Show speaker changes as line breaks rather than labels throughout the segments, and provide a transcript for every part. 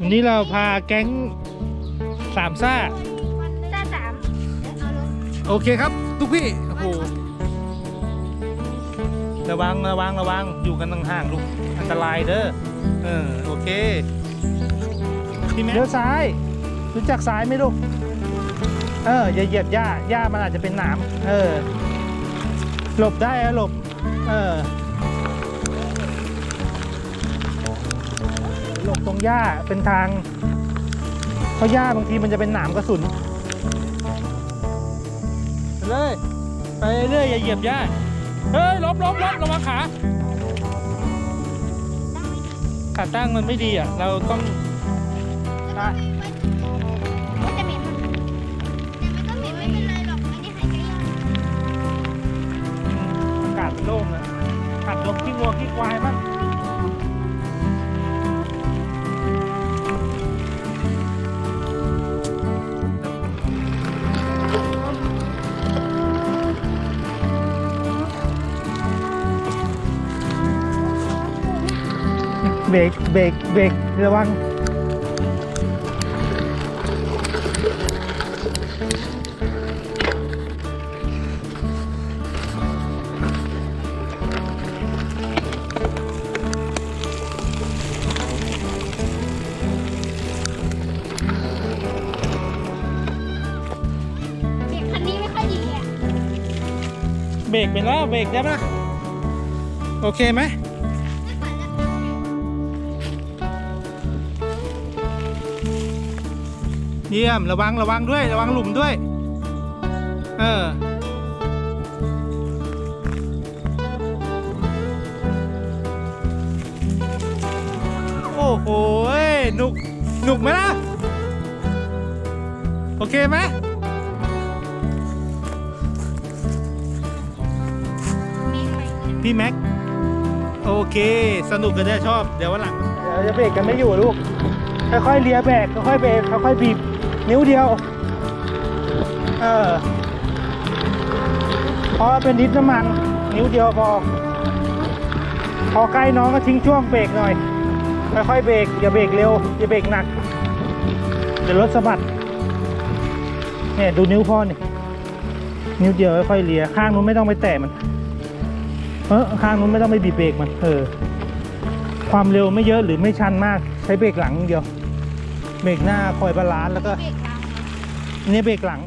วันนี้เราพาแก๊งสามซ่า
จ้าสามเอาลง
โอเคครับ ทุกพี่โอ้โหระวังระวังระวังอยู่กันห่างๆลูกอันตรายเด้อเออโอเคพี่แม่เลี้ยวซ้ายรู้จักซ้ายไหมลูกเอออย่าเหยียบหญ้าหญ้ามันอาจจะเป็นหนามเออหลบได้อะหลบเออ หลบตรงหญ้าเป็นทางเพราะหญ้าบางทีมันจะเป็นหนามกระสุนไปเลย ไปเรื่อยอย่าเหยียบหญ้า เฮ้ยล้มล้มล้มระวังขา ขาตั้งมันไม่ดีอะ เราต้องได้
มันจะเหม็นแต่มันก็เหม็นไม่เป็นไรหรอกอันนี้หายใจยาก
อากาศมันโล่งนะหัดลมขี้วัวขี้ควายบ้าง เบรกเบรกเบรกระวัง
เด็กคันนี้ไม่ค่อยดีอะ
เบรกไปแล้วเบรกได้ปะโอเคไหม
ไม่
เยี่ยมระวังระวังด้วยระวังหลุมด้วย เออโอ้โหหนุกหนุกไหมล่ะ โอเคไหม
มีไหม
พี่แม็ก โอเค สนุกกันได้ชอบ เดี๋ยววันหลัง เดี๋ยวจะเบรกกันไม่อยู่ลูก ค่อยๆเลียแบกค่อยๆเบรกค่อยๆบีบนิ้วเดียวเออเพราะเป็นดิสน้ำมัน นิ้วเดียวพอพอใกล้น้องก็ทิ้งช่วงเบรกหน่อยค่อยๆเบรกอย่าเบรกเร็วอย่าเบรกหนักเดี๋ยวรถสะบัดเนี่ยดูนิ้วพ่อนี่นิ้วเดียวค่อยๆเลียข้างนู้นไม่ต้องไปแตะมันเออข้างนู้นไม่ต้องไปบีบเบรกมันเออความเร็วไม่เยอะหรือไม่ชันมาก ใช้เบรกหลังอย่างเดียว เบรกหน้าคอยบาลานซ์แล้วก็
เบรกตาม
อันนี่เบรกหลัง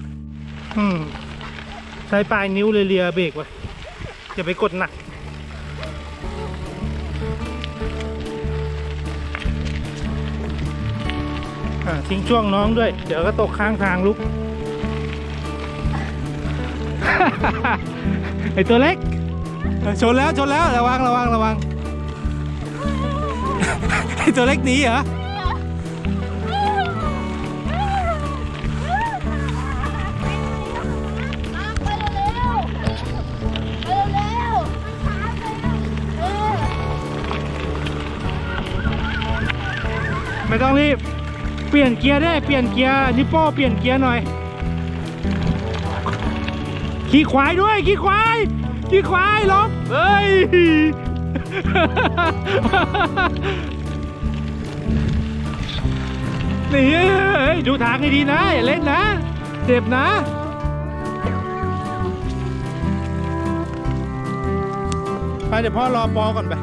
อืม ใช้ปลายนิ้วเลยเลียเบรกไว้อย่าไปกดหนักอ่าทิ้งช่วงน้องด้วย เดี๋ยวก็ตกข้างทางลุก ไอตัวเล็กเออชนแล้วชนแล้วระวังระวังระวัง ไอตัวเล็กนี้เหรอ
ไปเร็วไปเร็วๆช้าเลยเออ
ไม่ต้องรีบ เปลี่ยนเกียร์ได้ เปลี่ยนเกียร์นิปโป้เปลี่ยนเกียร์หน่อย ขี่ควายด้วย ขี่ควาย ขี่ควายลบเฮ้ย นี่ดูทางให้ดีนะอย่าเล่นนะ เจ็บนะไปเดี๋ยวพ่อรอปอก่อนไป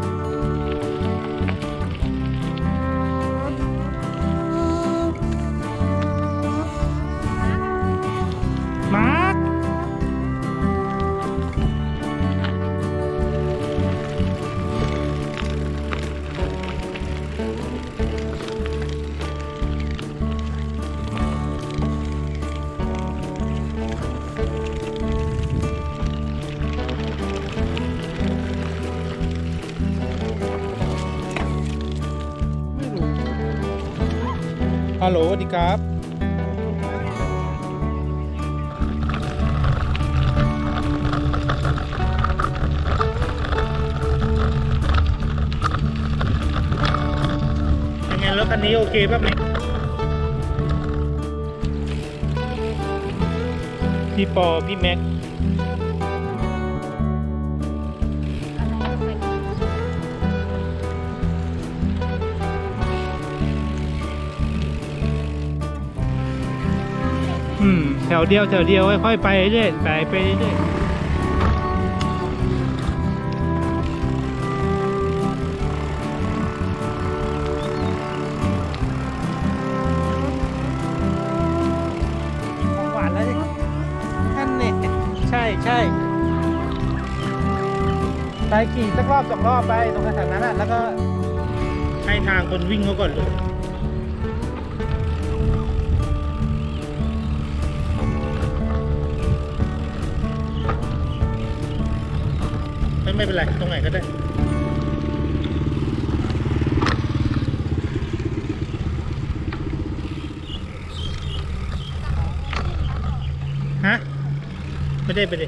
ฮัลโหลสวัสดีครับเป็นไงรถคันนี้โอเคป่ะเนี่ยพี่ปอพี่แม็ก แถวเดียวแถวเดียวค่อยๆไปเรื่อยไปไปเรื่อยของหวานแล้วดินั่นเนี่ยใช่ใช่ไปขี่สักรอบสองรอบไปตรงแถวนั้นแล้วก็ให้ทางคนวิ่งเขาก่อนเลย ไม่เป็นไร ตรงไหนก็ได้ฮะไม่ได้ไปดิ